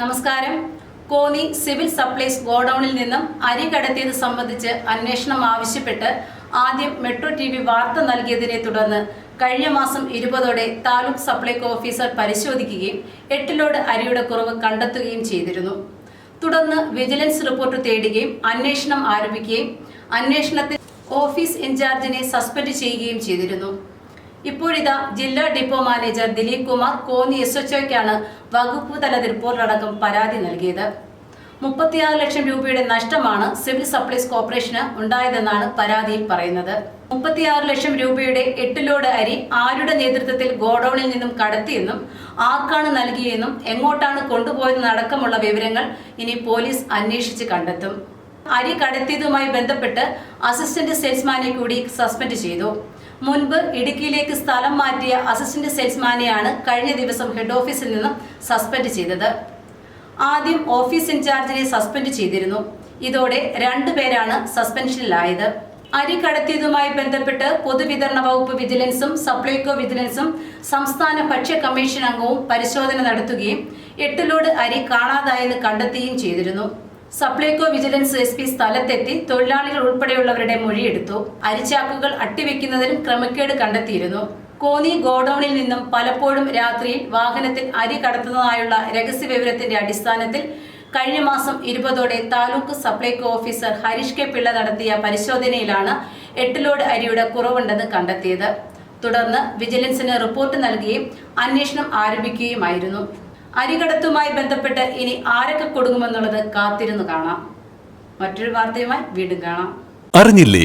നമസ്കാരം. Konni civil supplies ഗോഡൌണിൽ നിന്നും അരി കടത്തിയത് സംബന്ധിച്ച് അന്വേഷണം ആവശ്യപ്പെട്ട് ആദ്യം മെട്രോ ടി വി വാർത്ത നൽകിയതിനെ തുടർന്ന് കഴിഞ്ഞ മാസം ഇരുപതോടെ താലൂക്ക് സപ്ലൈകോ ഓഫീസർ പരിശോധിക്കുകയും എട്ട് ലോഡ് അരിയുടെ കുറവ് കണ്ടെത്തുകയും ചെയ്തിരുന്നു. തുടർന്ന് വിജിലൻസ് റിപ്പോർട്ട് തേടുകയും അന്വേഷണം ആരംഭിക്കുകയും അന്വേഷണത്തിൽ ഓഫീസ് ഇൻചാർജിനെ സസ്പെൻഡ് ചെയ്യുകയും ചെയ്തിരുന്നു. ഇപ്പോഴിതാ ജില്ലാ depot manager Dileep Kumar Konni S H ഒക്കെയാണ് വകുപ്പ് തല റിപ്പോർട്ടടക്കം പരാതി നൽകിയത്. മുപ്പത്തിയാറ് ലക്ഷം രൂപയുടെ നഷ്ടമാണ് സിവിൽ സപ്ലൈസ് കോർപ്പറേഷന് ഉണ്ടായതെന്നാണ് പരാതിയിൽ പറയുന്നത്. മുപ്പത്തിയാറ് ലക്ഷം രൂപയുടെ എട്ട് ലോഡ് അരി ആരുടെ നേതൃത്വത്തിൽ ഗോഡൌണിൽ നിന്നും കടത്തിയെന്നും ആർക്കാണ് നൽകിയെന്നും എങ്ങോട്ടാണ് കൊണ്ടുപോയതെന്നടക്കമുള്ള വിവരങ്ങൾ ഇനി പോലീസ് അന്വേഷിച്ച് കണ്ടെത്തും. അരി കടത്തിയതുമായി ബന്ധപ്പെട്ട് അസിസ്റ്റന്റ് സെയിൽസ്മാനെ കൂടി സസ്പെൻഡ് ചെയ്തു. മുൻപ് ഇടുക്കിയിലേക്ക് സ്ഥലം മാറ്റിയ അസിസ്റ്റന്റ് സെയിൽസ്മാനെയാണ് കഴിഞ്ഞ ദിവസം ഹെഡ് ഓഫീസിൽ നിന്നും സസ്പെൻഡ് ചെയ്തത്. ആദ്യം ഓഫീസ് ഇൻചാർജിനെ സസ്പെൻഡ് ചെയ്തിരുന്നു. ഇതോടെ രണ്ടു രണ്ടുപേരാണ് സസ്പെൻഷനിലായത്. അരി കടത്തിയതുമായി ബന്ധപ്പെട്ട് പൊതുവിതരണ വകുപ്പ് വിജിലൻസും സപ്ലൈകോ വിജിലൻസും സംസ്ഥാന ഭക്ഷ്യ കമ്മീഷൻ അംഗവും പരിശോധന നടത്തുകയും എട്ട് ലോഡ് അരി കാണാതായെന്ന് കണ്ടെത്തുകയും ചെയ്തിരുന്നു. സപ്ലൈകോ വിജിലൻസ് എസ് പി സ്ഥലത്തെത്തി തൊഴിലാളികൾ ഉൾപ്പെടെയുള്ളവരുടെ മൊഴിയെടുത്തു. അരിച്ചാക്കുകൾ അട്ടിവെക്കുന്നതിനും ക്രമക്കേട് കണ്ടെത്തിയിരുന്നു. കോന്നി ഗോഡൌണിൽ നിന്നും പലപ്പോഴും രാത്രിയിൽ വാഹനത്തിൽ അരി കടത്തുന്നതായുള്ള രഹസ്യ വിവരത്തിന്റെ അടിസ്ഥാനത്തിൽ കഴിഞ്ഞ മാസം ഇരുപതോടെ താലൂക്ക് സപ്ലൈകോ ഓഫീസർ ഹരീഷ് കെ പിള്ള നടത്തിയ പരിശോധനയിലാണ് എട്ട് ലോഡ് അരിയുടെ കുറവുണ്ടെന്ന് കണ്ടെത്തിയത്. തുടർന്ന് വിജിലൻസിന് റിപ്പോർട്ട് നൽകുകയും അന്വേഷണം ആരംഭിക്കുകയുമായിരുന്നു. അരികടത്തുമായി ബന്ധപ്പെട്ട് ഇനി ആരൊക്കെ കൊടുക്കുമെന്നുള്ളത് കാത്തിരുന്നു കാണാം. മറ്റൊരു വാർത്തയുമായി വീണ്ടും കാണാം. അറിഞ്ഞില്ലേ?